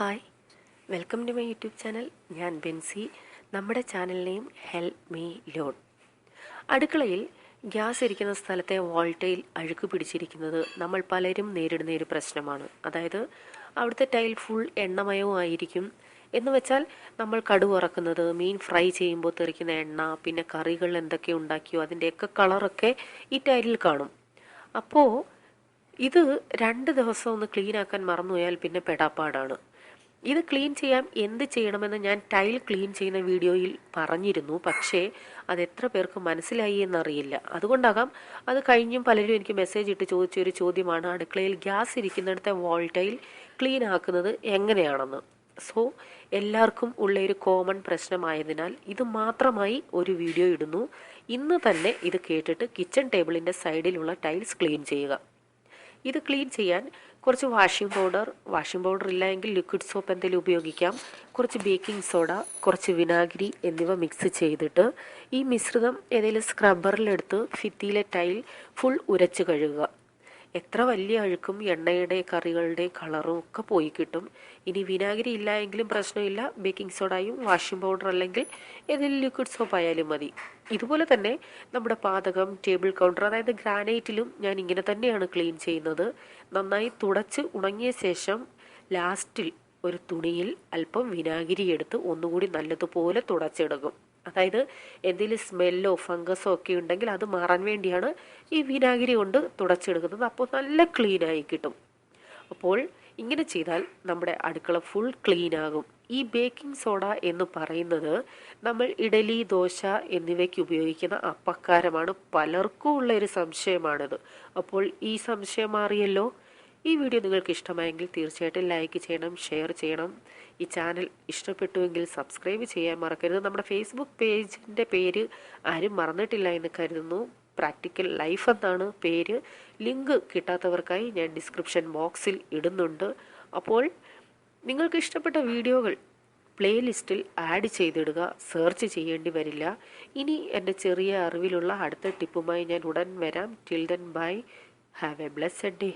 Hi. Welcome to my YouTube channel. ഞാൻ ബെൻസി. നമ്മുടെ channel name help me loan. അടുക്കളയിൽ gas ഇരിക്കുന്ന സ്ഥലത്തെ വോൾട്ടയിൽ അഴുക്ക് പിടിച്ചിരിക്കുന്നത് നമ്മൾ പലരും നേരിടുന്ന ഒരു പ്രശ്നമാണ്. അതായത് അവിടുത്തെ ടൈൽ ഫുൾ എണ്ണമയവും ആയിരിക്കും. എന്ന് വെച്ചാൽ നമ്മൾ കടുവ് ഇറക്കുന്നത് മീൻ ഫ്രൈ ചെയ്യുമ്പോൾ തെറിക്കുന്ന എണ്ണ പിന്നെ കറികൾ എന്തൊക്കെ ഉണ്ടാക്കിയോ അതിന്റെയൊക്കെ കളറൊക്കെ ഈ ടൈലിൽ കാണും. അപ്പോൾ ഇത് രണ്ട് ദിവസം ഒന്ന് ക്ലീൻ ആക്കാൻ മറന്നുപോയാൽ പിന്നെ പെടാപ്പാടാണ്. ഇത് ക്ലീൻ ചെയ്യാൻ എന്ത് ചെയ്യണമെന്ന് ഞാൻ ടൈൽ ക്ലീൻ ചെയ്യുന്ന വീഡിയോയിൽ പറഞ്ഞിരുന്നു. പക്ഷേ അത് എത്ര പേർക്ക് മനസ്സിലായി എന്നറിയില്ല. അതുകൊണ്ടാകാം അത് കഴിഞ്ഞും പലരും എനിക്ക് മെസ്സേജ് ഇട്ട് ചോദിച്ച ഒരു ചോദ്യമാണ്. അടുക്കളയിൽ ഗ്യാസ് ഇരിക്കുന്നിടത്തെ വാൾ ടൈൽ ക്ലീൻ ആക്കുന്നത് എങ്ങനെയാണെന്ന്. സോ എല്ലാവർക്കും ഉള്ള ഒരു കോമൺ പ്രശ്നമായതിനാൽ ഇത് മാത്രമായി ഒരു വീഡിയോ ഇടുന്നു. ഇന്ന് തന്നെ ഇത് കേട്ടിട്ട് കിച്ചൺ ടേബിളിന്റെ സൈഡിലുള്ള ടൈൽസ് ക്ലീൻ ചെയ്യുക. ഇത് ക്ലീൻ ചെയ്യാൻ കുറച്ച് വാഷിംഗ് പൗഡർ വാഷിംഗ് പൗഡർ ഇല്ല എങ്കിൽ ലിക്വിഡ് സോപ്പ് എന്തെങ്കിലും ഉപയോഗിക്കാം. കുറച്ച് ബേക്കിംഗ് സോഡ കുറച്ച് വിനാഗിരി എന്നിവ മിക്സ് ചെയ്തിട്ട് ഈ മിശ്രിതം ഏതെങ്കിലും സ്ക്രബ്ബറിലെടുത്ത് ഭിത്തിയിലെ ടൈൽ ഫുൾ ഉരച്ച് കഴുകുക. എത്ര വലിയ അഴുക്കും എണ്ണയുടെ കറികളുടെ കളറും ഒക്കെ പോയി കിട്ടും. ഇനി വിനാഗിരി ഇല്ല എങ്കിലും പ്രശ്നമില്ല ബേക്കിംഗ് സോഡയും വാഷിംഗ് പൗഡർ അല്ലെങ്കിൽ ഏതെങ്കിലും ലിക്വിഡ് സോപ്പ് ആയാലും മതി. ഇതുപോലെ തന്നെ നമ്മുടെ പാതകം ടേബിൾ കൗണ്ടർ അതായത് ഗ്രാനൈറ്റിലും ഞാൻ ഇങ്ങനെ തന്നെയാണ് ക്ലീൻ ചെയ്യുന്നത്. നന്നായി തുടച്ച് ഉണങ്ങിയ ശേഷം ലാസ്റ്റിൽ ഒരു തുണിയിൽ അല്പം വിനാഗിരി എടുത്ത് ഒന്നുകൂടി നല്ലതുപോലെ തുടച്ചെടുക്കും. അതായത് എന്തെങ്കിലും സ്മെല്ലോ ഫംഗസോ ഒക്കെ ഉണ്ടെങ്കിൽ അത് മാറാൻ വേണ്ടിയാണ് ഈ വിനാഗിരി കൊണ്ട് തുടച്ചെടുക്കുന്നത്. അപ്പോൾ നല്ല ക്ലീനായി കിട്ടും. അപ്പോൾ ഇങ്ങനെ ചെയ്താൽ നമ്മുടെ അടുക്കള ഫുൾ ക്ലീൻ ആകും. ഈ ബേക്കിംഗ് സോഡ എന്ന് പറയുന്നത് നമ്മൾ ഇഡലി ദോശ എന്നിവയ്ക്ക് ഉപയോഗിക്കുന്ന അപ്പക്കാരമാണ്. പലർക്കും ഉള്ള ഒരു സംശയമാണിത്. അപ്പോൾ ഈ സംശയം മാറിയല്ലോ? ഈ വീഡിയോ നിങ്ങൾക്ക് ഇഷ്ടമായെങ്കിൽ തീർച്ചയായിട്ടും ലൈക്ക് ചെയ്യണം ഷെയർ ചെയ്യണം. ഈ ചാനൽ ഇഷ്ടപ്പെട്ടുവെങ്കിൽ സബ്സ്ക്രൈബ് ചെയ്യാൻ മറക്കരുത്. നമ്മുടെ ഫേസ്ബുക്ക് പേജിന്റെ പേര് ആരും മറന്നിട്ടില്ല എന്ന് കരുതുന്നു. പ്രാക്ടിക്കൽ ലൈഫ് എന്നാണ് പേര്. ലിങ്ക് കിട്ടാത്തവർക്കായി ഞാൻ ഡിസ്ക്രിപ്ഷൻ ബോക്സിൽ ഇടുന്നുണ്ട്. അപ്പോൾ നിങ്ങൾക്ക് ഇഷ്ടപ്പെട്ട വീഡിയോകൾ പ്ലേലിസ്റ്റിൽ ആഡ് ചെയ്തിടുക സെർച്ച് ചെയ്യേണ്ടി വരില്ല. ഇനി എന്റെ ചെറിയ അറിവിലുള്ള അടുത്ത ടിപ്പുമായി ഞാൻ ഉടൻ വരാം. Till then bye have a blessed day